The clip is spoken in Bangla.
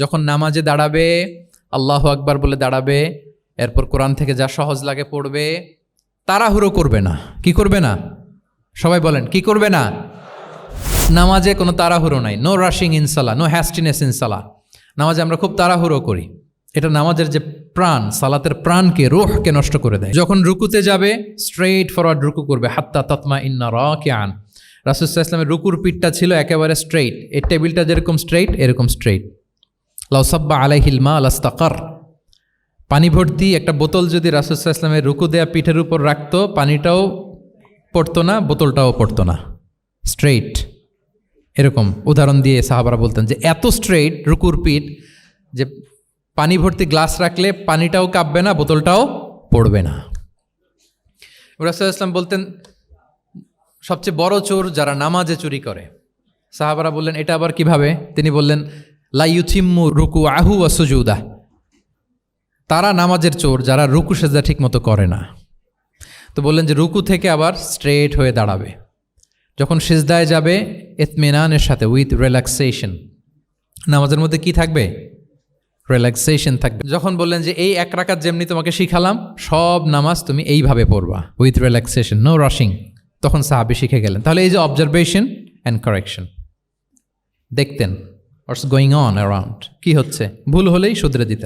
যখন নামাজে দাঁড়াবে, আল্লাহ আকবার বলে দাঁড়াবে, এরপর কোরআন থেকে যা সহজ লাগে পড়বে, তাড়াহুড়ো করবে না। কি করবে না? সবাই বলেন, কি করবে না? নামাজে কোনো তাড়াহুড়ো নাই। নো রাশিং ইনসালা নো হ্যাস্টিনেস ইনসালা নামাজে আমরা খুব তাড়াহুড়ো করি। এটা নামাজের যে প্রাণ, সালাতের প্রাণকে, রোহকে নষ্ট করে দেয়। যখন রুকুতে যাবে স্ট্রেইট ফরওয়ার্ড রুকু করবে। হাত্তা তৎমা ইন্না র কে আন রাসুসাহ ইসলামের রুকুর পিঠটা ছিল একেবারে স্ট্রেইট এই টেবিলটা যেরকম স্ট্রেইট এরকম স্ট্রেইট লাউসাব্বা আলাইহিল মা আলাস্তাকার পানি ভর্তি, একটা বোতল যদি রাসুসাহ ইসলামের রুকু দেয়া পিঠের উপর রাখতো, পানিটাও পড়তো না, বোতলটাও পড়তো না। স্ট্রেইট এরকম উদাহরণ দিয়ে সাহাবারা বলতেন যে, এত স্ট্রেইট রুকুর পিঠ যে পানি ভর্তি গ্লাস রাখলে পানিটাও কাঁপবে না, বোতলটাও পড়বে না। রাসুল ইসলাম বলতেন, সবচেয়ে বড় চোর যারা নামাজে চুরি করে। সাহাবারা বললেন, এটা আবার কীভাবে? তিনি বললেন লাইউথিম্মু রুকু আহু ও সুজুদা। তারা নামাজের চোর, যারা রুকু সেজা ঠিক মতো করে না। তো বললেন যে রুকু থেকে আবার স্ট্রেট হয়ে দাঁড়াবে। যখন সিজদায় যাবে এতমেনানের সাথে উইথ রিল্যাক্সেশন নামাজের মধ্যে কি থাকবে? রিল্যাক্সেশন থাকবে। যখন বললেন যে এই এক রাকাত যেমনি তোমাকে শিখালাম, সব নামাজ তুমি এইভাবে পড়বা উইথ রিল্যাক্সেশন নো রাশিং তখন সাহাবি শিখে গেলেন। তাহলে এই যে অবজারভেশন অ্যান্ড কারেকশন দেখতেন। হোয়াটস গোয়িং অন অ্যারাউন্ড কি হচ্ছে? ভুল হলেই শুধরে দিতেন